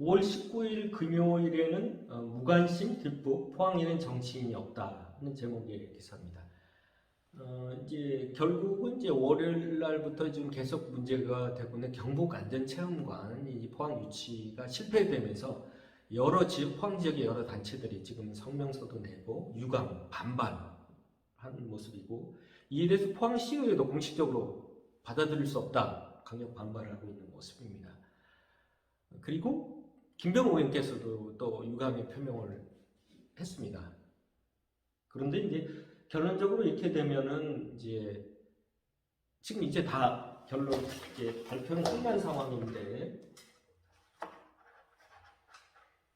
5월 19일 금요일에는 어, 무관심 뒷북 포항에는 정치인이 없다는 제목의 기사입니다. 어, 이제 결국은 이제 월요일 날부터 지금 계속 문제가 되고 있는 경북 안전체험관 이 포항 유치가 실패되면서 여러 지역 포항 지역의 여러 단체들이 지금 성명서도 내고 유감 반발하는 모습이고 이에 대해서 포항시의회도 공식적으로 받아들일 수 없다 강력 반발을 하고 있는 모습입니다. 그리고 김병호 의원께서도 또 유감의 표명을 했습니다. 그런데 이제 결론적으로 이렇게 되면은 이제 지금 이제 다 결론 이제 발표는 끝난 상황인데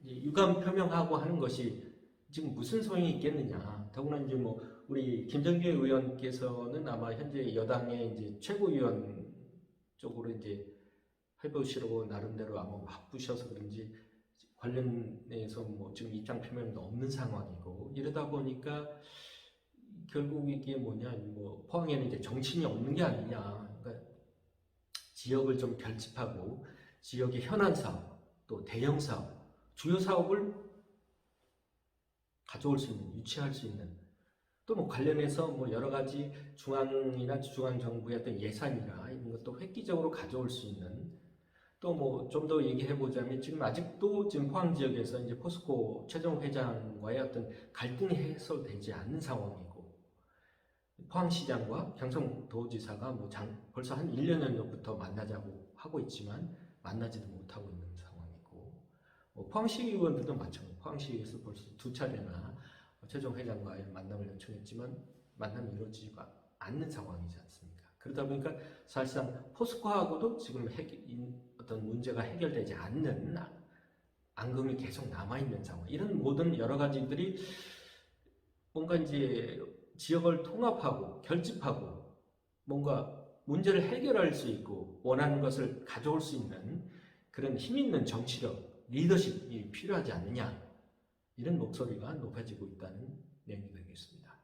유감 표명하고 하는 것이 지금 무슨 소용이 있겠느냐. 더구나 이제 뭐 우리 김정규 의원께서는 아마 현재 여당의 이제 최고위원 쪽으로 이제 해보시려고 나름대로 아마 바쁘셔서 그런지 관련해서 뭐 지금 입장 표명도 없는 상황이고 이러다 보니까 결국 이게 뭐냐 뭐 포항에는 이제 정치인이 없는 게 아니냐. 그러니까 지역을 좀 결집하고 지역의 현안 사업 또 대형 사업 주요 사업을 가져올 수 있는 유치할 수 있는 또 뭐 관련해서 뭐 여러 가지 중앙이나 중앙 정부의 어떤 예산이나 이런 것도 획기적으로 가져올 수 있는 또 뭐 좀 더 얘기해 보자면 지금 아직도 지금 포항 지역에서 이제 포스코 최종 회장과의 어떤 갈등이 해소되지 않는 상황이고 포항시장과 경상도지사가 뭐 장, 벌써 한 1년 전부터 만나자고 하고 있지만 만나지도 못하고 있는 상황이고 뭐 포항시의원들도 마찬가지 포항시에서 벌써 두 차례나 최종 회장과의 만남을 요청했지만 만남이 이루어지지가 않는 상황이지 않습니까? 그러다 보니까 사실상 포스코하고도 지금 해결, 인- 어떤 문제가 해결되지 않는 아- 앙금이 계속 남아있는 상황. 이런 모든 여러 가지들이 뭔가 이제 지역을 통합하고 결집하고 뭔가 문제를 해결할 수 있고 원하는 것을 가져올 수 있는 그런 힘 있는 정치력, 리더십이 필요하지 않느냐. 이런 목소리가 높아지고 있다는 내용이 되겠습니다.